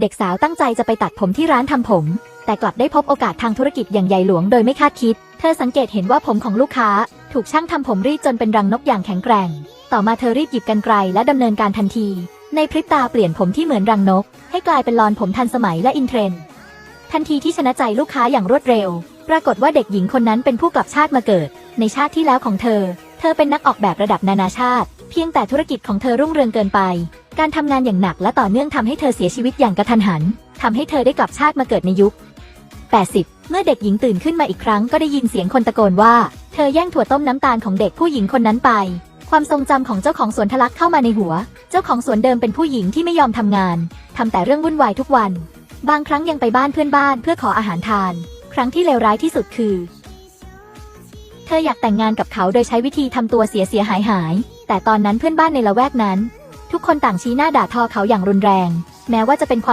เด็กสาวตั้งใจจะไปตัดผมที่ร้านทำผม แต่กลับได้พบโอกาสทางธุรกิจอย่างใหญ่หลวงโดยไม่คาดคิด เธอสังเกตเห็นว่าผมของลูกค้า ถูกช่างทำผมรีดจนเป็นรังนกอย่างแข็งแกร่ง ต่อมาเธอรีบหยิบกรรไกรและดำเนินการทันที ในพริบตาเปลี่ยนผมที่เหมือนรังนก ให้กลายเป็นลอนผมทันสมัยและอินเทรนด์ทันทีที่ชนะใจลูกค้าอย่างรวดเร็ว ปรากฏว่าเด็กหญิงคนนั้นเป็นผู้กลับชาติมาเกิด ในชาติที่แล้วของเธอ เธอเป็นนักออกแบบระดับนานาชาติ เพียงแต่ธุรกิจของเธอรุ่งเรืองเกินไปการทำงานอย่างหนักและต่อเนื่องทำให้เธอเสียชีวิตอย่างกระทันหันทำให้เธอได้กลับชาติมาเกิดในยุค 80 เมื่อเด็กหญิงตื่นขึ้นมาอีกครั้งก็ได้ยินเสียงคนตะโกนว่า เธอแย่งถั่วต้มน้ำตาลของเด็กผู้หญิงคนนั้นไป ความทรงจำของเจ้าของสวนทะลักเข้ามาในหัว เจ้าของสวนเดิมเป็นผู้หญิงที่ไม่ยอมทำงานทำแต่เรื่องวุ่นวายทุกวัน บางครั้งยังไปบ้านเพื่อนบ้านเพื่อขออาหารทาน ครั้งที่เลวร้ายที่สุดคือ เธออยากแต่งงานกับเขาโดยใช้วิธีทำตัวเสียเสียหายหาย แต่ตอนนั้นเพื่อนบ้านในละแวกนั้น ทุกคนต่างชี้หน้าด่าทอเขาอย่างรุนแรง แม้ว่าจะเป็นความ